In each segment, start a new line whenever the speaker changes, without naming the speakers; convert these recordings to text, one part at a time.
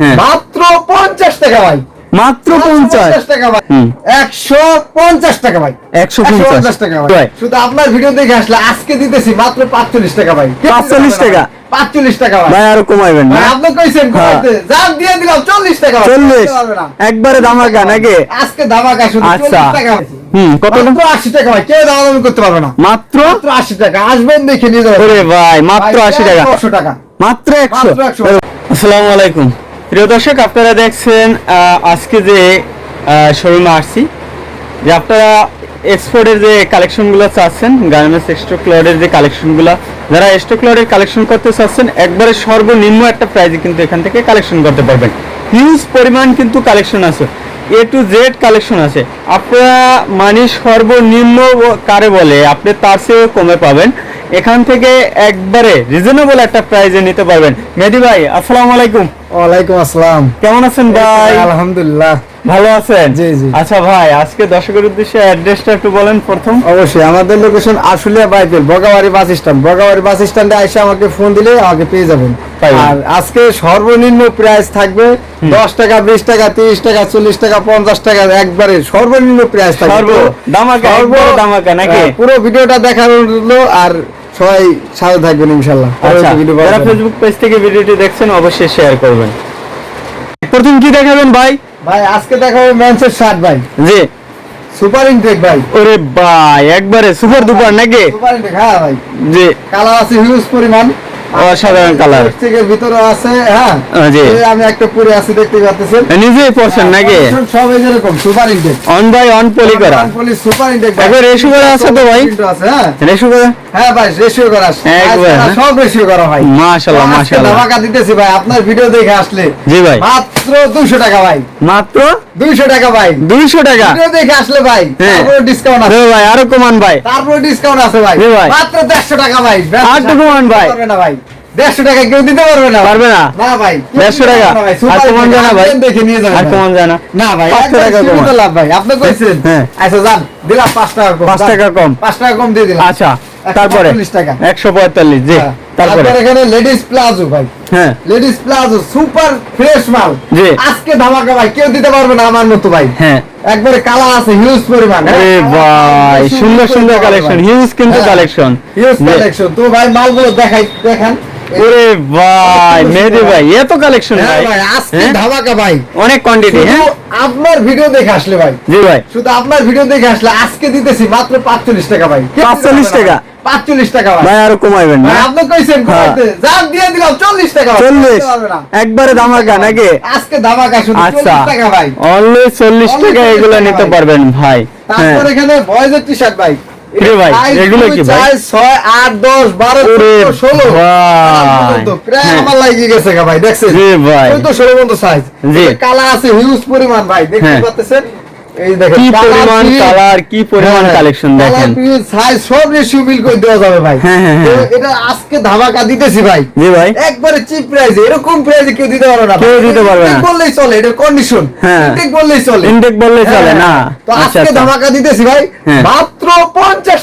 হ্যাঁ।
মাত্র পঞ্চাশ টাকা ভাই।
মাত্র পঞ্চাশ।
টাকা ভাই। একশো পঞ্চাশ টাকা ভাই।
একশো পঞ্চাশ।
টাকা
ভাই।
ভাই শুধু আপনার ভিডিও দেখে আসলে আজকে দিতেছি মাত্র পাঁচচল্লিশ টাকা ভাই।
45 টাকা?
পাঁচচল্লিশ টাকা ভাই।
ভাই আরও কমাইবেন না?
আপনি কইছেন
হ্যাঁ।
যান দিয়ে দিলাম চল্লিশ টাকা
চল্লিশ।
করতে পারবে না।
একবারে ধামাকা নাকি?
আজকে ধামাকা শুধু
আচ্ছা।
টাকা
হুম কত?
মাত্র আশি টাকা ভাই। কেউ দামাদামি করতে পারবে না।
মাত্র?
মাত্র আশি টাকা। আসবেন দেখে নিয়ে যাবেন।
ভাই মাত্র আশি টাকা।
একশো টাকা।
মাত্র একশো।
মাত্র 100
আসসালামু আলাইকুম। প্রিয় দর্শক, আপনারা দেখছেন আজকে যে শোরুমে আসছি। যে আপনারা এক্সপোর্টের যে কালেকশনগুলো চাচ্ছেন গার্মেন্টস ক্লডের যে কালেকশনগুলো যারা ক্লডের কালেকশন করতে চাচ্ছেন, একবারে সর্বনিম্ন একটা প্রাইজে কিন্তু এখান থেকে কালেকশন করতে পারবেন। হিউজ পরিমাণ কিন্তু কালেকশন আছে। এ টু জেড কালেকশন আছে। আপনারা মানে সর্বনিম্ন কারে বলে, আপনি তার চেয়েও কমে পাবেন। এখান থেকে একবারে রিজনেবল একটা প্রাইজে নিতে পারবেন। মেহেদি ভাই, আসসালামু আলাইকুম।
ওয়ালাইকুম আসসালাম।
কেমন আছেন ভাই?
আলহামদুলিল্লাহ।
ভালো আছেন?
জি, জি।
আচ্ছা ভাই আজকে দর্শকের উদ্দেশ্যে অ্যাড্রেসটা একটু বলেন প্রথম।
অবশ্যই আমাদের location Ashulia Baipail Bogabari bus stand. Bogabari bus স্ট্যান্ডে এসে আমাকে ফোন দিলে আমাকে পেয়ে যাবেন। আর আজকে সর্বনিম্ন প্রাইস থাকবে দশ টাকা বিশ টাকা তিরিশ টাকা চল্লিশ টাকা পঞ্চাশ টাকা একবারে সর্বনিম্ন প্রাইস থাকবে।
সর্ব দামাকা, নাকি?
পুরো ভিডিওটা দেখার হলো আর সবাই সাথে থাকবেন ইনশাল্লাহ
আচ্ছা যারা ফেসবুক পেজ থেকে ভিডিওটি দেখছেন অবশ্যই শেয়ার করবেন। প্রথম কি দেখাবেন ভাই?
ভাই আজকে দেখাবো ম্যানসের শার্ট ভাই।
জি।
সুপার ইনটেক ভাই।
ওরে ভাই একবারে সুপার দুপার নাকি?
সুপার ইনটেক হ্যাঁ ভাই।
জি।
কালার আছে হিউজ পরিমাণ।
অসাধারণ কালার
প্লাস্টিকের ভিতরে আছে হ্যাঁ?
জি।
আমি একটা পরে আছি দেখতে পাচ্ছেন
নিজেই পড়ছেন নাকি?
সব এই যেরকম super intake
one by one poly করা।
সুপার ইনটেক
একবার ratio করা আছে তো ভাই?
আছে হ্যাঁ।
করা?
হ্যাঁ ভাই রেশিও করা আছে।
একবার, হ্যাঁ?
সব রেশিও করা ভাই
মাশাআল্লাহ মাশাআল্লাহ।
ধামাকা দিতেছি ভাই আপনার ভিডিও দেখে আসলে।
জি ভাই।
মাত্র 200 টাকা ভাই।
মাত্র?
200 টাকা ভাই।
দুইশো টাকা?
ভিডিও দেখে আসলে ভাই
হ্যাঁ।
তারপরে ডিসকাউন্ট আছে।
ভাই আরও কমান ভাই।
তারপরে ডিসকাউন্ট আছে ভাই।
জি ভাই।
মাত্র 150 টাকা ভাই।
আর কমান ভাই।
না ভাই। 150 টাকা কেউ দিতে পারবে না।
পারবে না?
না ভাই
দেড়শো টাকা। আর কমান জানা ভাই?
দেখে নিয়ে যাবেন
আর। কমান জানা?
না ভাই
পাঁচশো টাকা কমান।
লাভ ভাই। আপনি কইছেন
হ্যাঁ।
আচ্ছা যান দিলাম 5 টাকা কম
পাঁচ টাকা কম।
পাঁচ টাকা কম দিয়ে দিলাম।
আচ্ছা তারপরে? একশো পঁয়তাল্লিশ জি
হ্যাঁ।
তারপরে?
এখানে লেডিস প্লাজো ভাই।
হ্যাঁ।
লেডিস প্লাজো সুপার ফ্রেশ মাল।
জি।
আজকে ধামাকা ভাই কেউ দিতে পারবে না আমার মতো ভাই।
হ্যাঁ।
একবারে কালার আছে হিউজ পরিমাণ হ্যাঁ?
আরে ভাই সুন্দর সুন্দর কালেকশন হিউজ কিন্তু কালেকশন
হিউজ কালেকশন তো ভাই মালগুলো দেখাই দেখান।
ওরে ভাই মেহেদি ভাই এত কালেকশন
হ্যাঁ
ভাই।
আজকে
হ্যাঁ?
ধামাকা ভাই।
অনেক কোয়ান্টিটি হ্যাঁ?
আপনার ভিডিও দেখে আসলে ভাই।
জি ভাই।
শুধু আপনার ভিডিও দেখে আসলে আজকে দিতেছি মাত্র 45 টাকা ভাই।
45 টাকা?
45 টাকা ভাই।
ভাই আরও কমাইবেন না।
আপনি কইছেন
হ্যাঁ।
কমাইতে। যান দিয়ে দিলাম 40 টাকা ভাই।
চল্লিশ।
দিতে পারবে না।
একবারে দামাকা নাকি?
আজকে ধামাকা শুধু
আচ্ছা।
40 টাকা ভাই।
অনলি চল্লিশ
Only
টাকা
40
এগুলো নিতে পারবেন ভাই।
তারপর এখানে বয়েজের টি শার্ট ভাই।
রে ভাই, এগুলো কি ভাই?
চার, ছয় আট দশ বারো
ওরে
চোদ্দ, ষোলো
ভাই।
পর্যন্ত। প্রায়। আমার লাগিয়ে গেছে গা ভাই দেখছেন
জি ভাই।
চোদ্দ ষোলো পর্যন্ত সাইজ
জি।
কালার আছে হিউজ পরিমাণ ভাই দেখতে। পাচ্ছেন এই দেখেন
কি পরিমাণ কালার কি পরিমাণ কালেকশন দেখেন
সাইজ সব রেশিও বিল করে দেওয়া যাবে ভাই তো। এটা আজকে ধামাকা দিতেছি ভাই
জি ভাই
একবারে চিপ প্রাইসে এরকম প্রাইসে কেউ দিতে পারবে না
কেউ দিতে পারবে না।
বললেই চলে এটা কন্ডিশন
হ্যাঁ।
বললেই চলে
ইনটেক বললে চলে
হ্যাঁ,
না
তো
আচ্ছা
আজকে
আচ্ছা
ধামাকা দিতেছি ভাই
হ্যাঁ।
মাত্র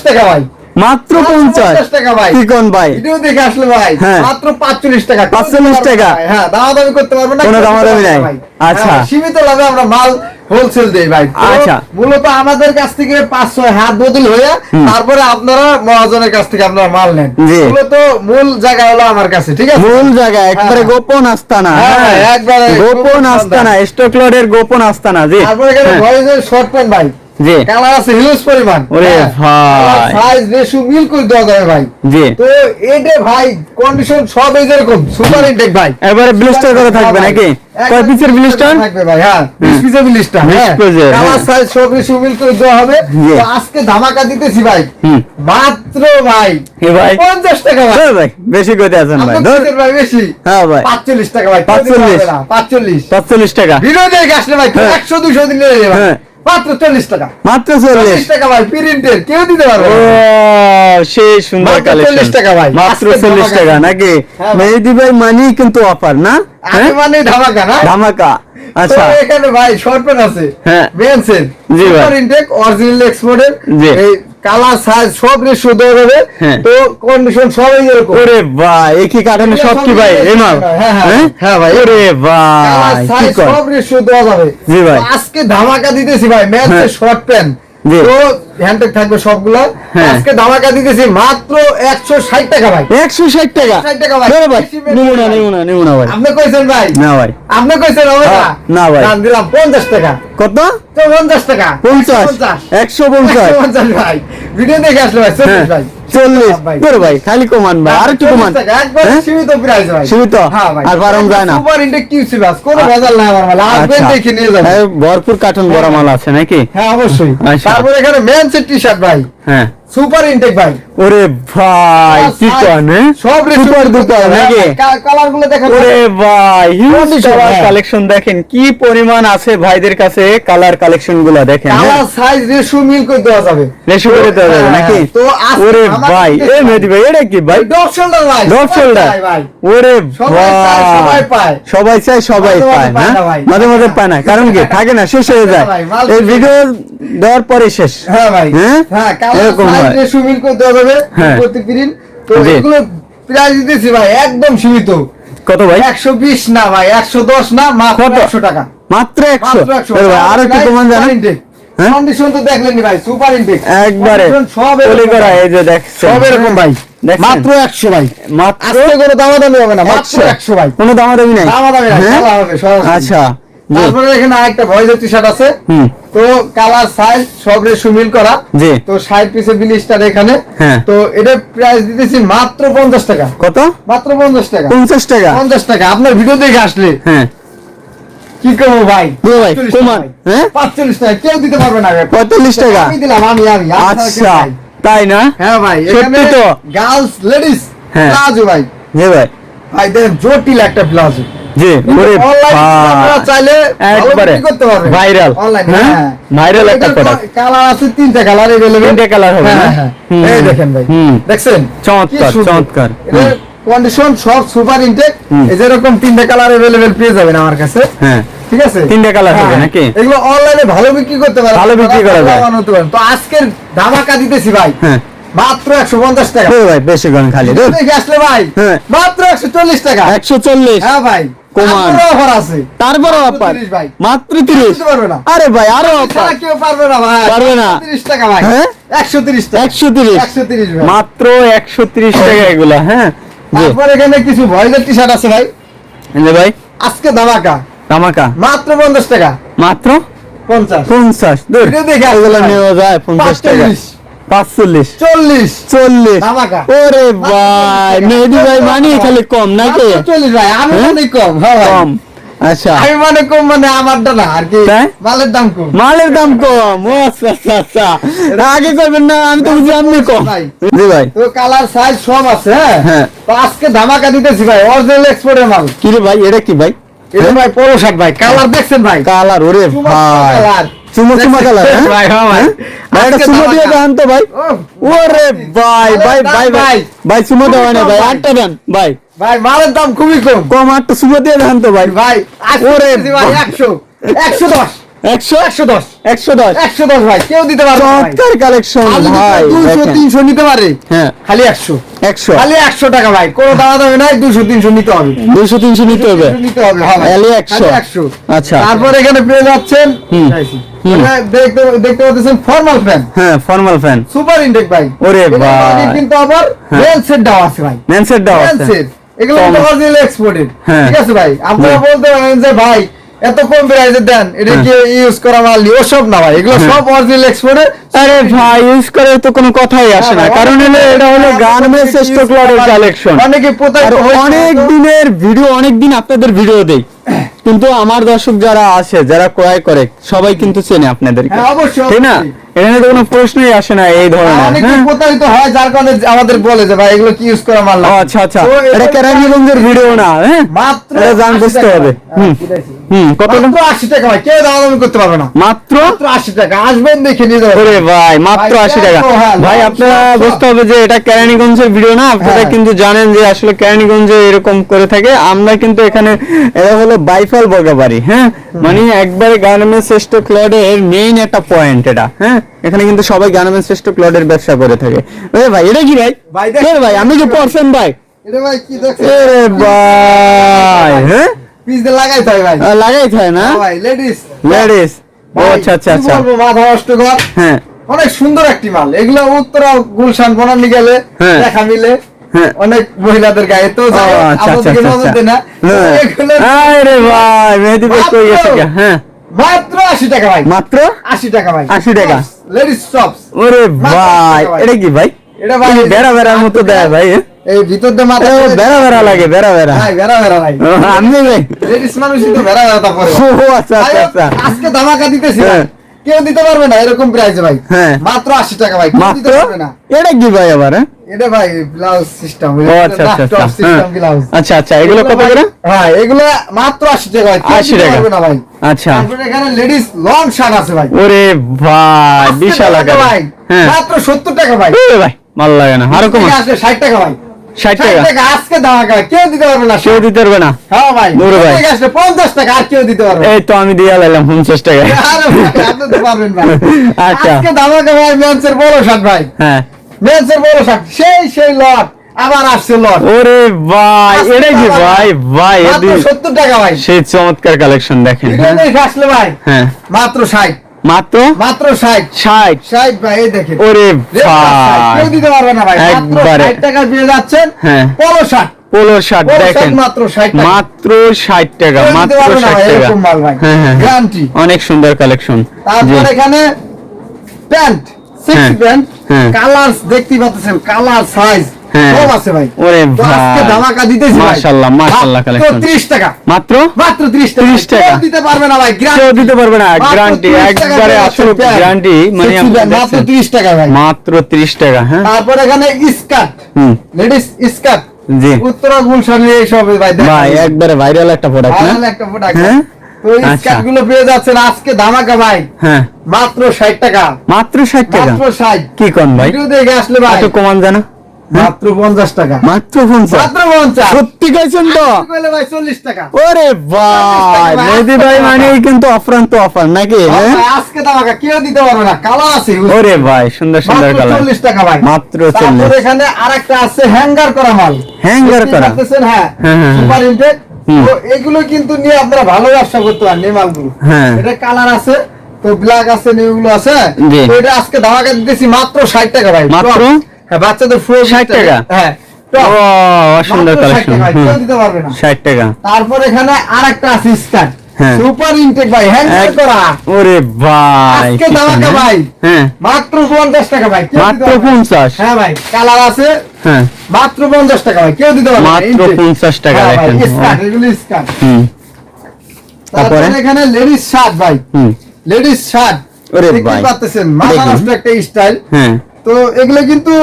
টাকা ভাই।
মাত্র পঞ্চাশ
টাকা ভাই।
ভাই।
ভিডিও দেখে আসলে ভাই।
হ্যাঁ।
মাত্র পাঁচচল্লিশ টাকা।
45 টাকা?
হ্যাঁ দামাদামি করতে পারব না
কোনো
পারব না
নাই? আচ্ছা।
হ্যাঁ, সীমিত লাভে আমরা মাল হোলসেল দেই ভাই।
আচ্ছা।
মূলত আমাদের কাছ থেকে পাঁচ ছয় হাত বদল হয়ে তারপরে আপনারা মহাজনের কাছ থেকে আপনারা মাল নেন। মূলত মূল জায়গা হলো আমার কাছে ঠিক আছে?
মূল জায়গা একবারে
হ্যাঁ।
গোপন আস্তানা।
একবারে
গোপন আস্তানা স্টক লটের গোপন আস্তানা জি।
তারপরে
হ্যাঁ,
শর্ট প্যান্ট ভাই।
জি।
কালার আছে হিউজ পরিমাণ।
ওরে ভাই।
সাইজ রেশু মিল করে দেওয়া যাবে ভাই।
জি।
তো এটা ভাই কন্ডিশন সব এই যেরকম সুপার ইনটেক ভাই।
এবারে ব্লিস্টার করে থাকবে নাকি? কয় পিসের ব্লিস্টার
থাকবে ভাই হ্যাঁ। 20 পিসের ব্লিস্টার
20
হ্যাঁ।
পিসের,
কালার
হ্যাঁ।
সাইজ সব রেশু মিল করে দেওয়া হবে। তো আজকে ধামাকা দিতেছি ভাই। মাত্র ভাই
ভাই?
50 টাকা ভাই।
ভাই বেশি কইতে আছেন ভাই। ধর।
ভাই বেশি।
হ্যাঁ ভাই।
45 টাকা ভাই।
45
45
পাঁচচল্লিশ টাকা।
ভিডিও দেখে আসলে ভাই
হ্যাঁ।
100 200 দিন নিয়ে যাবে।
হ্যাঁ।
মাত্র 40 টাকা।
মাত্র চল্লিশ?
40 টাকা ভাই প্রিন্টের কেউ দিতে পারবে
ও সেই সুন্দর
মাত্র
কালেকশন
40 টাকা ভাই।
মাত্র
আজকে
চল্লিশ
ধামাকা।
টাকা নাকি?
হ্যাঁ
মেহেদি ভাই মানি কিন্তু অফার না? হ্যাঁ?
মানে ধামাকা না?
ধামাকা। আচ্ছা।
এখানে ভাই শর্ট প্যান্ট আছে।
হ্যাঁ।
বেনসেন
জি ভাই।
সুপার অরিজিনাল এক্সপোর্টের
জি।
এই কালার সাইজ সব রেশিও সুন্দর হবে
হ্যাঁ।
তো কন্ডিশন সবই এরকম।
ওরে ভাই একই কাটানো সব কি ভাই? এই মাল
হ্যাঁ, হ্যাঁ, হ্যাঁ ভাই।
ওরে ভাই
সাইজ সব রেশিও সুন্দর হবে
জি ভাই।
আজকে ধামাকা দিতেছি ভাই ম্যাচে
হ্যাঁ।
শর্ট প্যান্ট তো হ্যান্ডটেক থাকবে সবগুলা।
হ্যাঁ।
আজকে ধামাকা দিতেছি মাত্র একশো ষাট টাকা ভাই।
একশো ষাট টাকা?
160 টাকা ভাই।
ধরো ভাই
আপনি কইছেন ভাই?
না ভাই।
আপনি কইছেন হবে না
না ভাই।
দাম দিলাম পঞ্চাশ টাকা।
কত?
তো পঞ্চাশ। টাকা
পঞ্চাশ। একশো পঞ্চাশ।
পঞ্চাশ ভাই। ভিডিও দেখে আসলে ভাই
হ্যাঁ
ভাই।
চল্লিশ।
ভাই।
ভাই খালি কমান ভাই আর একটু কমান।
40 টাকা, একবার
হ্যাঁ?
সীমিত প্রাইস ভাই।
সীমিত? আর বারণ যায় না?
সুপার ইন্টেক সিবাস কোনো ভেজাল নাই আমার মাল। আসবেন। দেখে নিয়ে যাবেন
ভরপুর কার্টুন বড় মাল আছে নাকি?
হ্যাঁ অবশ্যই।
আচ্ছা।
তারপর এখানে মেন্সের টি শার্ট ভাই।
হ্যাঁ।
সুপার ইনটেক ভাই।
ওরে ভাই কি কন?
সব
সুপার দুপার নাকি?
কালারগুলো দেখেন।
ওরে ভাই হিউজ
Condition।
কালেকশন দেখেন কি পরিমাণ আছে ভাইদের কাছে কালার কালেকশনগুলো দেখেন?
কালার সাইজ রেশিও মিল করে দেওয়া যাবে।
রেশু করে দেওয়া যাবে নাকি?
তো
ওরে ভাই এ মেদি ভাই। এটা কি ভাই?
ডগ শোল্ডার ভাই
ডগ
সবাই
শোল্ডার
চায় ভাই। সবাই চায়, পায়।
সবাই চায় পায় না?
না
মাঝে মাঝে পায় না কারণ কি? থাকে না শেষ হয়ে যায়। এই ভিডিও দেওয়ার পরে শেষ।
হ্যাঁ ভাই।
হ্যাঁ?
হ্যাঁ
এরকম হয়।
করে দেওয়া যাবে
হ্যাঁ।
প্রতি তো এগুলো প্রাইস দিতেছি ভাই একদম সীমিত।
কত ভাই?
একশো বিশ না ভাই একশো দশ না মাত্র
কত?
একশো টাকা।
মাত্র একশো?
মাত্র একশো
আর একটু কমান জানো হ্যাঁ?
কন্ডিশন তো দেখলেনি ভাই সুপার ইনটেক
একবারে।
সব
করা
ভাই।
এই যে
সব এরকম ভাই। মাত্র একশো ভাই।
মাত্র?
আজকে কোনো দামাদামি হবে না মাত্র
100
ভাই।
কোনো দামাদামি নাই?
দামাদামি
হ্যাঁ? আচ্ছা।
তারপরে এখানে আরেকটা টি শার্ট আছে। তো কালার সাইজ সব রেশু মিল করা তো ষাট পিসে বিলি স্টার এখানে।
হ্যাঁ।
তো এটা প্রাইস দিতেছি মাত্র পঞ্চাশ টাকা।
কত?
মাত্র পঞ্চাশ টাকা।
পঞ্চাশ টাকা।
পঞ্চাশ টাকা। আপনার ভিডিও দেখে আসলে।
হ্যাঁ।
কি করব ভাই?
ভাই,
45 টাকা। ভাই।
হ্যাঁ?
45 টাকা। কেউ দিতে পারবে না ভাই।
45 টাকা?
আমি দিলাম আমি আমি আমি ছাড়া কেউ
আচ্ছা তাই না?
হ্যাঁ ভাই
সত্যি তো?
গার্লস লেডিস
হ্যাঁ।
প্লাজো ভাই।
ভাই।
ভাই দেখেন জটিল একটা প্লাজো।
জি ওরে
অনলাইন আপনারা
ভাই
চাইলে ভালো
একবারে
বিক্রি করতে পারবেন
ভাইরাল
অনলাইন
হ্যাঁ
হ্যাঁ
ভাইরাল একটা প্রোডাক্ট
কালার আছে তিনটা কালার अवेलेबल
তিনটে colour হবে না? হুম।
এই দেখেন ভাই
হুম।
দেখছেন
চমৎকার,
কি সুন্দর।
চমৎকার।
এটার কন্ডিশন সব সুপার ইনটেক
হুম।
এই যেরকম তিনটা কালার अवेलेबल পেয়ে যাবেন আমার কাছে
হ্যাঁ
ঠিক আছে
তিনটা colour হবে
হ্যাঁ।
নাকি?
এগুলো অনলাইনে ভালো বিক্রি করতে পারেন
ভালো বিক্রি করা যায়।
লাভবান হতে পারেন। তো আজকের ধামাকা দিতেছি ভাই
হ্যাঁ
মাত্র একশো পঞ্চাশ টাকা
দূর ভাই বেশি গন খালি দূর
দেখে আসলে ভাই
হ্যাঁ।
মাত্র একশো চল্লিশ টাকা
একশো চল্লিশ
হ্যাঁ ভাই
কমান।
অফার আছে।
তারপরে অফার। মাত্র তিরিশ
দিতে পারবে না।
আরে ভাই আরও অফার।
কেউ পারবে না ভাই।
পারবে না।
তিরিশ টাকা ভাই। ভাই।
মাত্র এগুলা হ্যাঁ?
তারপর এখানে কিছু ভয়েসের টি শার্ট আছে ভাই।
এই ভাই।
আজকে ধামাকা।
তামাকা
মাত্র পঞ্চাশ টাকা।
মাত্র?
পঞ্চাশ।
পঞ্চাশ। দূর।
দেখে আসো
নেওয়া যায় পঞ্চাশ টাকা।
পাঁচচল্লিশ,
পাঁচচল্লিশ
চল্লিশ।
চল্লিশ ওরে ভাই মেহেদি ভাই মানি খালি কম নাকি?
চল্লিশ ভাই আমি
হ্যাঁ?
মানে কম হ্যাঁ
কম। আচ্ছা।
আমি মানে কম মানে না আর কি। মালের দাম কম।
মালের দাম কম। ও আচ্ছা আচ্ছা আচ্ছা। আগে করবেন না আমি তো বুঝি আপনি কম। জি ভাই।
তো কালার সাইজ সব আছে হ্যাঁ?
হ্যাঁ।
তো আজকে ধামাকা দিতেছি ভাই অরিজিনাল এক্সপোর্টের মাল।
কি রে ভাই এটা কি ভাই?
এটা ভাই শার্ট ভাই কালার দেখছেন ভাই?
কালার ওরে ভাই।
কালার।
চুমো চুমা কালার হ্যাঁ?
ভাই, হ্যাঁ ভাই।
হ্যাঁ? ভাই এটা চুমো দিয়ে। দেন তো ভাই ওরে ভাই ভাই ভাই ভাই
ভাই।
চুমো দেওয়া না ভাই। আটটা দেন ভাই
ভাই মালের দাম খুবই কম
কম আটটা চুমো দিয়ে দেন তো ভাই
ভাই
ওরে
ভাই। একশো একশো দশ
একশো?
একশো দশ।
একশো দশ।
একশো দশ ভাই কেউ দিতে পারবে
চমৎকার কালেকশন ভাই
কেউ তিনশো নিতে পারে।
হ্যাঁ।
খালি একশো।
একশো।
খালি একশো টাকা ভাই কোনো নাই দুশো তিনশো নিতে হবে।
দুইশো তিনশো নিতে হবে?
নিতে হবে হ্যাঁ
খালি একশো।
একশো।
আচ্ছা।
তারপর এখানে পেয়ে যাচ্ছেন দেখতে দেখতে পাচ্ছেন ফর্মাল ফ্যান
হ্যাঁ ফর্মাল ফ্যান
সুপার ইনটেক ভাই।
ওরে ভাই।
কিন্তু আবার
হ্যাঁ।
রেলসেট দেওয়া আছে ভাই।
ম্যানসেট দাও আছে।
এগুলো কিন্তু অরিজিনাল এক্সপোর্টেড
হ্যাঁ।
ঠিক আছে ভাই? আপনারা বলতে পারেন যে ভাই এত কম প্রাইসে দেন এটা
হ্যাঁ।
কি ইউজ করা মাল ওসব না ভাই এগুলো
হ্যাঁ।
সব অরিজিনাল
আরে ভাই ইউজ করে তো কোনো কথাই আসে না।
হ্যাঁ
কারণ হলো এটা হলো গার্মেন্টস স্টক লটের কালেকশন
অনেকে প্রত্যেক
অনেক দিনের ভিডিও অনেক দিন আপনাদের ভিডিও দেই। কিন্তু আমার দর্শক যারা আছে যারা ক্রয় করে সবাই কিন্তু চেনে আপনাদেরকে। তাই না। এখানে তো কোনো প্রশ্নই আসে না এই ধরনের
অনেকে
হ্যাঁ?
প্রতারিত হয় যার কারণে আমাদের বলে যে ভাই এগুলো কি ইউজ করা মাল না?
আচ্ছা আচ্ছা। এটা কেরানীগঞ্জের ভিডিও না হ্যাঁ?
মাত্র
এটা জান বুঝতে হবে। হুম।
হ্যাঁ,
হুম কত
মাত্র আশি টাকা ভাই। কেউ দামাদামি করতে পারবে না।
মাত্র?
মাত্র আশি টাকা। আসবেন দেখে নিয়ে যাবেন।
ওরে ভাই মাত্র
ভাই,
আশি টাকা।
হ্যাঁ,
ভাই আপনারা। বুঝতে হবে যে এটা কেরানীগঞ্জের ভিডিও না। আপনারা। কিন্তু জানেন যে আসলে কেরানীগঞ্জে এরকম করে থাকে। আমরা কিন্তু এখানে এটা হলো বাইফাল বগাবাড়ি হ্যাঁ? মানে একবারে গার্মেন্টস স্টক লডের মেইন একটা পয়েন্ট এটা হ্যাঁ? এখানে কিন্তু সবাই গার্মেন্টস শ্রেষ্ঠ ক্লডের ব্যবসা করে থাকে। এ ভাই এটা কি ভাই?
ভাই
ভাই আপনি কি পড়ছেন ভাই।
এটা ভাই কি দেখছেন?
ভাই হ্যাঁ?
পিস দিয়ে লাগাইতে হয় ভাই।
লাগাই থাকে না?
হ্যাঁ ভাই লেডিস।
লেডিস। আচ্ছা আচ্ছা আচ্ছা।
মাথা অষ্টগর
হ্যাঁ।
অনেক সুন্দর একটি মাল। এগুলো উত্তরা গুলশান বনানি গেলে
হ্যাঁ।
দেখা মিলে।
হ্যাঁ।
অনেক মহিলাদের গায়ে তো
আচ্ছা আচ্ছা আচ্ছা। আরে ভাই মেহেদি ভাই কই গেছে হ্যাঁ।
মাত্র আশি টাকা ভাই।
মাত্র
আশি টাকা ভাই।
80 টাকা?
লেডিস টপস
ওরে ভাই এটা কি ভাই?
এটা ভাই
বেড়া বেড়ার মতো দেয় ভাই হ্যাঁ?
এই ভিতর দিয়ে মাথা
বেড়া বেড়া লাগে বেড়া বেড়া।
ভাই বেড়া বেড়া ভাই।
আমি ভাই।
লেডিস মানুষ কিন্তু বেড়া বেড়া পরে
ও আচ্ছা আচ্ছা আচ্ছা।
আজকে ধামাকা দিতেছি
হ্যাঁ।
কেউ দিতে পারবে না এরকম প্রাইস ভাই।
হ্যাঁ।
মাত্র আশি টাকা ভাই।
মাত্র?
দিতে পারবে না।
এটা কি ভাই আবার হ্যাঁ?
এটা ভাই ব্লাউজ সিস্টেম
ও আচ্ছা আচ্ছা আচ্ছা।
ব্লাউজ
আচ্ছা আচ্ছা এগুলো কত করে?
হ্যাঁ এগুলো মাত্র আশি টাকা। ভাই
80 টাকা।
না ভাই।
আচ্ছা।
তারপরে এখানে লেডিস লং শার্ট আছে ভাই।
ওরে ভাই বিশাল আকার।
ভাই
হ্যাঁ।
মাত্র সত্তর টাকা ভাই।
ওরে ভাই ভালো লাগে না। আরও কম
আসলে ষাট টাকা ভাই।
ষাট
ষাট
টাকা?
টাকা আজকে ভাই কেউ দিতে পারবে না
কেউ দিতে পারবে না?
হ্যাঁ ভাই
দূরে ভাই।
থেকে আসলে পঞ্চাশ টাকা আর কেউ দিতে পারবে।
এই তো আমি দিয়ে লাইলাম পঞ্চাশ টাকা।
আরে আপনি তো পারবেন ভাই।
আচ্ছা।
আজকে ধামাকা ভাই মেন্সের বড় শার্ট ভাই।
হ্যাঁ।
মেন্সের বড় শার্ট সেই সেই লট আবার আসছে লট।
ওরে ভাই এটা কি ভাই ভাই
সত্তর টাকা ভাই।
সেই চমৎকার কালেকশন দেখেন হ্যাঁ?
আসলে ভাই
হ্যাঁ।
মাত্র ষাট।
মাত্র?
মাত্র ভাই এই দেখেন।
ওরে ভাই।
কেউ দিতে পারবে না ভাই। মাত্র
একবারে।
ষাট টাকা পেয়ে যাচ্ছেন।
হ্যাঁ।
পলো শার্ট
পোলো শার্ট
পলো
দেখেন।
মাত্র ষাট টাকা।
মাত্র টাকা মাত্র
মাল ভাই।
হ্যাঁ হ্যাঁ হ্যাঁ। অনেক সুন্দর কালেকশন
তারপর এখানে প্যান্ট। Sexy pant. পাচ্ছেন কালার সাইজ। সব আছে ভাই।
ওরে
আজকে ধামাকা দিতেছি
মাশাআল্লাহ, মাশাআল্লাহ
মাত্র 30 টাকা।
মাত্র?
মাত্র 30 টাকা।
30 টাকা।
দিতে পারবে না ভাই গ্যারান্টি
দিতে পারবে না গ্যারান্টি একবারে আসলে গ্যারান্টি মানে
মাত্র
দেখছেন।
30 টাকা ভাই।
মাত্র 30 টাকা হ্যাঁ।
তারপর এখানে স্কার্ট
হুম।
লেডিস স্কার্ট
জি।
উত্তরা গুলশানের এই সব ভাই
ভাই একবারে ভাইরাল একটা প্রোডাক্ট না?
একটা প্রোডাক্ট
হ্যাঁ? আচ্ছা।
স্কার্টগুলো পেয়ে যাচ্ছেন আজকে ধামাকা ভাই।
হ্যাঁ।
মাত্র 60 টাকা।
মাত্র 60 টাকা?
মাত্র 60
কি কোন ভাই?
ভিডিও দেখে আসলে ভাই।
এত কমান জানা?
মাত্র 50 টাকা।
মাত্র 50
মাত্র 50
সত্যি কইছেন তো?
কইলে ভাই 40 টাকা।
ওরে ভাই
ভাই,
ভাই মানে কিন্তু অফরান্ত অফার নাকি? হ্যাঁ?
আজকে ধামাকা কেউ দিতে পারবে না। কালো আছে
ওরে ভাই সুন্দর সুন্দর কালার।
40 টাকা ভাই।
মাত্র
তারপর
40
এখানে আরেকটা আছে হ্যাঙ্গার করা মাল। দেখতেই
করা?
হ্যাঁ।
হ্যাঁ, হ্যাঁ,
সুপার ইনটেক।
হুম।
তো এগুলো কিন্তু নিয়ে আপনারা ভালো ব্যবসা করতে পারেন এই মালগুলো।
হ্যাঁ।
এটা কালার আছে তো ব্ল্যাক আছে নিউগুলো আছে। তো এটা আজকে ধামাকা দিতেছি মাত্র 60 টাকা ভাই।
মাত্র?
হ্যাঁ বাচ্চাদের ফুল
60 টাকা?
হ্যাঁ
ও
top।
অসুন্দর
মাত্র 60
কালেকশন
দিতে পারবে না।
60 টাকা।
তারপর এখানে আর একটা আছে
হ্যাঁ।
সুপার ইনটেক ভাই হ্যাঙ্গার করা।
ওরে ভাই
আজকে
কি
ধামাকা ভাই।
হ্যাঁ।
মাত্র 50 টাকা ভাই
মাত্র
পারবে
50
হ্যাঁ ভাই কালার আছে।
হ্যাঁ।
মাত্র 50 টাকা ভাই কেউ দিতে পারবে
মাত্র 50 টাকা
হ্যাঁ
দেখেন।
স্কার্ট, এগুলো স্কার্ট।
হুম।
তারপরে? এখানে লেডিস শার্ট ভাই।
হুম।
Ladies shirt.
ওরে ভাই।
পাচ্ছেন মাথা নষ্ট একটা স্টাইল
হ্যাঁ।
তো এগুলো কিন্তু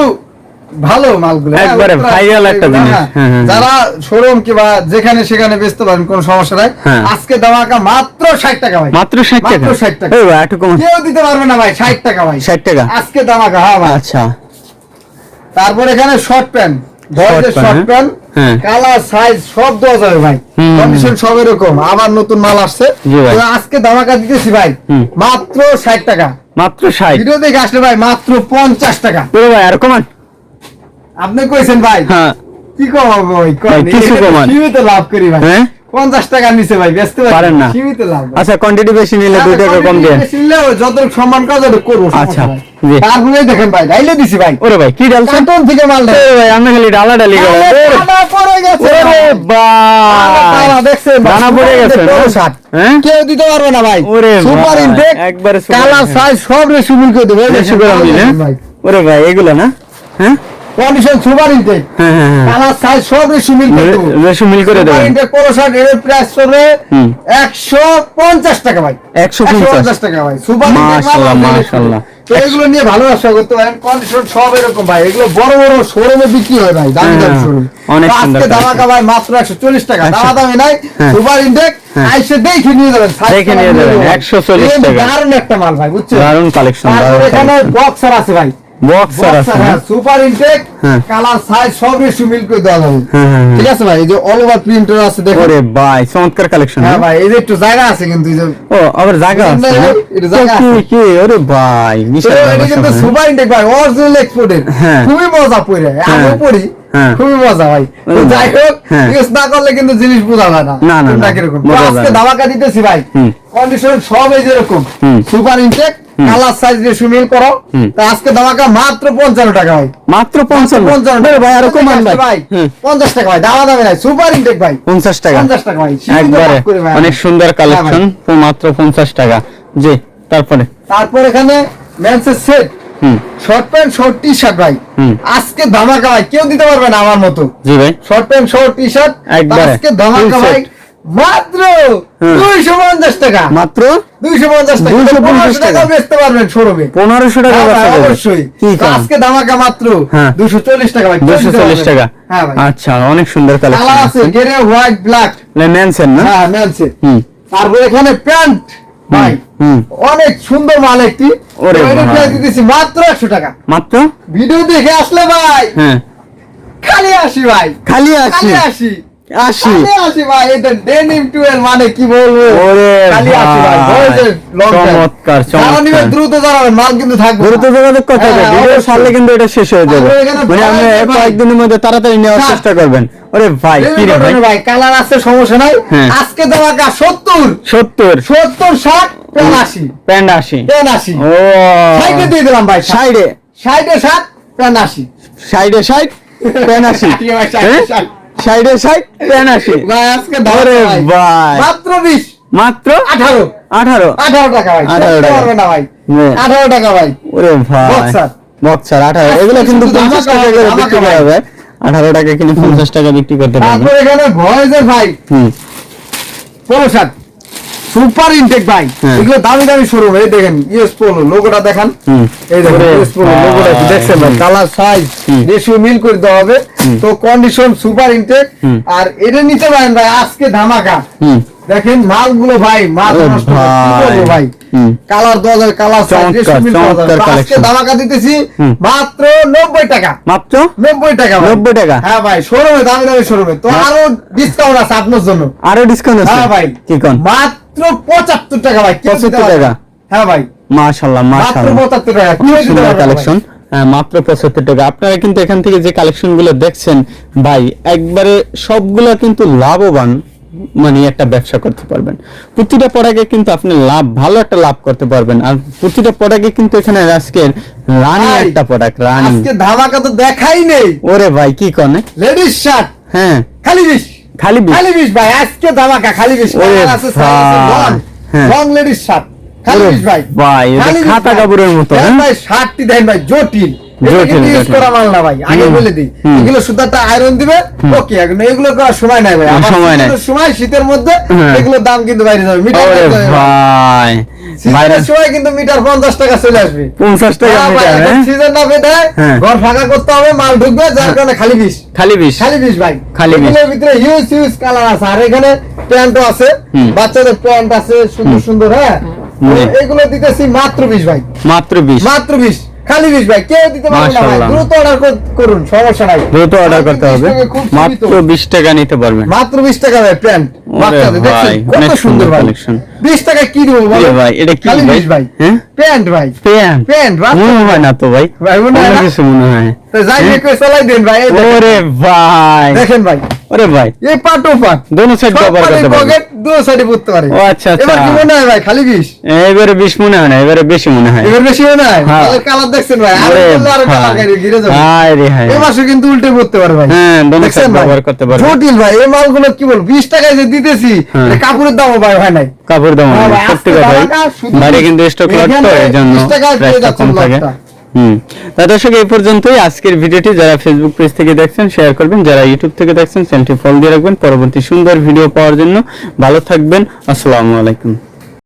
ভালো মালগুলো হ্যাঁ,
একবারে viral একটা জিনিস।
হ্যাঁ। যারা শোরুম কিংবা যেখানে সেখানে বেচতে পারেন কোনো সমস্যা নাই।
হ্যাঁ।
আজকে দামাকা মাত্র ষাট টাকা ভাই।
মাত্র 60 টাকা?
মাত্র 60 টাকা।
ওই ভাই একটু কম।
কেউ দিতে পারবে না ভাই ষাট টাকা ভাই।
60 টাকা?
আজকে দামাকা হ্যাঁ ভাই।
আচ্ছা।
তারপর এখানে
short pant
short
pant.
Colour size সব দেওয়া যাবে ভাই। কন্ডিশন সব এরকম। আবার নতুন মাল আসছে। আজকে দামাকা দিতেছি ভাই। মাত্র ষাট টাকা।
মাত্র 60
ভিডিও দেখে আসলে ভাই মাত্র পঞ্চাশ টাকা।
ওরে ভাই আর কমান।
আপনি কইছেন ভাই?
হ্যাঁ।
কি কমাবো ভাই?
ভাই, কিছু কমান।
সীমিত লাভ করি ভাই।
হ্যাঁ?
পঞ্চাশ টাকা নিচে ভাই ব্যস্ত
পারেন না।
সীমিত লাভ
আচ্ছা কোয়ান্টিটি বেশি নিলে 2 টাকা কম দেন।
নিলেও যতটুকু সম্মান যতটুকু করব
আচ্ছা।
তারপরে দেখেন ভাই ডাইলে দিছি ভাই।
ওরে ভাই কি ডালছেন?
কার্টন থেকে মাল
ওরে ভাই আমি খালি ডালা ডালি করে। ওরে
পড়ে গেছে
ওরে ভাই।
দানা দেখছেন ভাই,
দানা পড়ে গেছে
সুপার ইনটেক শার্ট।
হ্যাঁ
কেউ দিতে পারবে না ভাই।
ওরে
সুপার
ভাই,
ইনটেক
একবারে
কালার সাইজ সব রেসিপি করে দেবে।
মিলে
ভাই।
ওরে ভাই এগুলো না? হ্যাঁ?
কন্ডিশন সুপার ইনটেক
হ্যাঁ হ্যাঁ হ্যাঁ।
কালার সাইজ সব
মিল করে দেবেন।
ইনটেক এর প্রাইস। একশো পঞ্চাশ টাকা ভাই।
150
টাকা ভাই। সুপার
মাশাআল্লাহ, মাশাআল্লাহ।
তো এগুলো নিয়ে ভালো ব্যবসা করতে পারেন। কন্ডিশন সব এরকম ভাই। এগুলো বড় বড় শোরুমে বিক্রি হয় ভাই। দামি দামি
হ্যাঁ,
শোরুম
অনেক সুন্দর
আজকে
collection।
দামাকা ভাই মাত্র একশো চল্লিশ টাকা। দামা দামি নাই।
হ্যাঁ।
সুপার ইনটেক
হ্যাঁ।
আইসে দেখে নিয়ে যাবেন।
দেখে নিয়ে যাবেন,
যাবেন।
140
এই
টাকা।
দারুণ একটা মাল ভাই বুঝছেন?
দারুণ কালেকশন দারুণ
এখানে বক্সার আছে ভাই।
বক্সার আছে হ্যাঁ?
সুপার ইনটেক
হ্যাঁ।
কালার সাইজ সব রেশু করে দেওয়া যাবে
হ্যাঁ।
ঠিক আছে ভাই এই যে অল ওভার প্রিন্টার আছে দেখো
ওরে ভাই চমৎকার কালেকশন
ভাই এই যে একটু জায়গা আছে কিন্তু এই যে
ও আবার জায়গা আছে
বুঝলেন না? ভাই? এটা জায়গা
কি কি ওরে ভাই বিশাল
এটা কিন্তু সুপার ইনটেক ভাই অরিজিনাল। খুবই মজা পড়ে আমিও পড়ি। খুবই মজা ভাই যাই হোক। ইউজ না করলে কিন্তু জিনিস বোঝা যায় না
না, না,
কীরকম আজকে
না।
দিতেছি ভাই কন্ডিশন সব এই যেরকম সুপার ইনটেক কালার সাইজ করো। তা আজকে ধামাকা মাত্র পঞ্চান্ন টাকা ভাই।
মাত্র পঞ্চান্ন?
পঞ্চান্ন
ভাই আরও কমান ভাই
পঞ্চাশ টাকা ভাই দামা দামে নাই সুপার ইনটেক ভাই।
পঞ্চাশ টাকা।
পঞ্চাশ টাকা ভাই
একবারে। অনেক সুন্দর
হ্যাঁ
কালেকশন মাত্র পঞ্চাশ টাকা। জি তারপরে?
তারপর এখানে
set
short pant short T shirt ভাই। আজকে ধামাকা ভাই কেউ দিতে পারবে না আমার মতো।
জি ভাই।
Short pant short T
shirt
আজকে ধামাকা ভাই। মাত্র দুইশো পঞ্চাশ টাকা।
মাত্র
দুইশো পঞ্চাশ টাকা। পনেরোশো টাকা। বেচতে পারবেন শোরুমে।
পনেরোশো টাকা
হ্যাঁ। অবশ্যই? আজকে ধামাকা মাত্র
হ্যাঁ।
দুশো চল্লিশ টাকা ভাই
দুশো চল্লিশ টাকা।
হ্যাঁ
আচ্ছা অনেক সুন্দর
কালার আছে। গেরে হোয়াইট ব্ল্যাক
মেনছেন না?
হ্যাঁ তারপর এখানে প্যান্ট। ভাই অনেক সুন্দর মাল একটি। দিতেছি মাত্র একশো টাকা।
মাত্র?
ভিডিও দেখে আসলে ভাই
হ্যাঁ।
খালি আসি ভাই।
খালি আছি
খালি আসি
আসি।
আসি ভাই এটা ডেনিম টুয়েল মানে কি বলব?
ওরে
খালি আসি ভাই
ভাই।
বয়সের long time।
চমৎকার, চমৎকার।
দ্রুত জানাবেন মাল কিন্তু থাকবে
দ্রুত যোগাযোগ করতে
হ্যাঁ,
ভিডিও
অবশ্যই।
কিন্তু এটা শেষ হয়ে যাবে। মানে আপনি কয়েকদিনের মধ্যে তাড়াতাড়ি নেওয়ার
হ্যাঁ।
চেষ্টা করবেন। ওরে ভাই কি রে ভাই?
ভাই কালার আছে সমস্যা নাই।
হ্যাঁ।
আজকে দেওয়া সত্তর।
সত্তর।
সত্তর ষাট প্যান আশি।
প্যান্ট আশি। ও।
সাইডে দিয়ে দিলাম ভাই
সাইডে।
সাইডে। ষাট প্যান আশি।
সাইডে ষাট প্যান্ট আশি।
ঠিক আছে ভাই, সাইডে
সাইড প্যান্ট আশি
ভাই আজকে ধরে
ভাই?
মাত্র বিশ।
মাত্র?
আঠারো।
আঠারো?
আঠারো টাকা ভাই।
18
18
টাকা।
না ভাই।
হ্যাঁ।
আঠারো টাকা ভাই।
ওরে ভাই।
বক্সার।
বক্সার আঠারো।
আজকে
এগুলো কিন্তু
শুধু
পঞ্চাশ
ধামাকা
টাকা করে বিক্রি করা যাবে আঠারো টাকা কিন্তু পঞ্চাশ টাকা বিক্রি করতে পারবে
এখানে এখানে যে ভাই।
Hmm.
Polo shirt super intake ভাই।
হ্যাঁ।
এগুলো দামি দামি শোরুম এই দেখেন ইয়েস পোলো লোগোটা দেখান। এই দেখেন ইয়েস পোলো লোগোটা
ভাই।
দেখছেন ভাই কালার সাইজ। রেশিও মিল করে দেওয়া হবে। তো কন্ডিশন সুপার ইনটেক। আর এটা নিতে পারেন ভাই আজকে ধামাকা।
হুম।
দেখেন মালগুলো ভাই মাল
ভাই।
কালার দেওয়া যায় কালার আজকে ধামাকা দিতেছি মাত্র নব্বই টাকা।
মাত্র?
নব্বই টাকা।
90 টাকা?
হ্যাঁ ভাই শোরুমে দামি দামি শোরুমে। তো। আরও ডিসকাউন্ট আছে আপনার জন্য।
আরও ডিসকাউন্ট আছে?
হ্যাঁ ভাই। মাত্র পঁচাত্তর টাকা ভাই।
75 টাকা?
হ্যাঁ ভাই।
মাশাআল্লাহ
মাত্র পঁচাত্তর টাকা।
সুন্দর। কালেকশন হ্যাঁ মাত্র পঁচাত্তর টাকা। আপনারা কিন্তু এখান থেকে যে কালেকশনগুলো দেখছেন ভাই একবারে সবগুলা কিন্তু লাভবান। মানে একটা ব্যবসা করতে পারবেন। প্রতিটা প্রোডাক্টে কিন্তু আপনি লাভ ভালো একটা লাভ করতে পারবেন। আর প্রতিটা প্রোডাক্টে কিন্তু এখানে আজকের রানি একটা প্রোডাক্ট রানি
আজকে ধামাকা তো দেখাই নেই।
ওরে ভাই কি কনে?
লেডিস শার্ট
হ্যাঁ।
খালি বিশ
খালি বিশ।
খালি বিশ ভাই আজকে ধামাকা খালি বিশ
ওরে।
লং
হ্যাঁ।
লং লেডিস শার্ট খালি বিশ ভাই।
ভাই, খাতা কাপড়ের মতো, হ্যাঁ?
ভাই শার্টটি দেন ভাই জটিল। ইউজ করা মাল না ভাই আগে বলে দিই। এগুলো সুতাটা আয়রন দিবে ওকে এখন এগুলো করার সময় নাই ভাই। আমার
সময় নাই।
সময় শীতের মধ্যে
হ্যাঁ।
দাম কিন্তু বাইরে যাবে মিটার
ভাই।
শীতের সময় কিন্তু মিটার পঞ্চাশ টাকা চলে আসবে।
পঞ্চাশ টাকা
হ্যাঁ
মিটার হ্যাঁ?
সিজন না বেঁধে। ঘর ফাঁকা করতে হবে মাল ঢুকবে যার কারণে খালি বিষ।
খালি বিশ
খালি বিষ ভাই।
খালি বিষ।
এগুলোর ভিতরে হিউজ হিউজ কালার আছে। আর এখানে প্যান্টও আছে। বাচ্চাদের প্যান্ট আছে সুন্দর সুন্দর হ্যাঁ? এগুলো দিতেছি মাত্র বিশ ভাই।
মাত্র বিশ।
মাত্র বিশ। খালি বিশ ভাই কেউ দিতে পারবে না দ্রুত অর্ডার করুন সমস্যা নাই।
দ্রুত অর্ডার করতে হবে। মাত্র বিশ টাকা নিতে পারবে
মাত্র বিশ টাকা ভাই প্যান্ট। কত সুন্দর
কালেকশন
20 টাকা কি দেব বলো?
ভাই এটা কি ভাই?
ভাই।
হ্যাঁ?
প্যান্ট ভাই।
প্যান্ট?
প্যান্ট
মনে হয় না তো ভাই।
ভাই মনে হয়
কিছু মনে হয়।
তো যাই
হ্যাঁ?
চালাই দেন ভাই
ওরে ভাই।
দেখেন ভাই।
ওরে ভাই।
এই পাটো পাট।
দোনো সাইড কভার করতে
পারে সাইডে পড়তে পারে।
ও আচ্ছা আচ্ছা।
এবার কি মনে হয় ভাই খালি 20
এবারে 20 মনে হয় না এবারে বেশি মনে হয়।
এবারে বেশি মনে হয়?
হ্যাঁ।
কালার দেখছেন ভাই। আরে আরে কালার যাবে।
রে হাই
এই কিন্তু উল্টে পড়তে পারে ভাই।
হ্যাঁ দোনো
সাইড
কভার করতে পারে
জটিল ভাই এই মালগুলো কি বল 20 টাকায় যে দিতেছি কাপড়ের দামও ভাই হয় নাই।
কাপড় দাম
হ্যাঁ ভাই,
সত্যি
আজকে
কথা বাইরে কিন্তু স্টক লট তো এর জন্য
20 টাকায় পেয়ে
প্রাইসটা কম থাকে। হুম। তা দর্শক এই পর্যন্তই আজকের ভিডিওটি। যারা ফেসবুক পেজ থেকে দেখছেন শেয়ার করবেন। যারা ইউটিউব থেকে দেখছেন চ্যানেলটি ফলো দিয়ে রাখবেন। পরবর্তী সুন্দর ভিডিও পাওয়ার জন্য ভালো থাকবেন। আসসালামু আলাইকুম।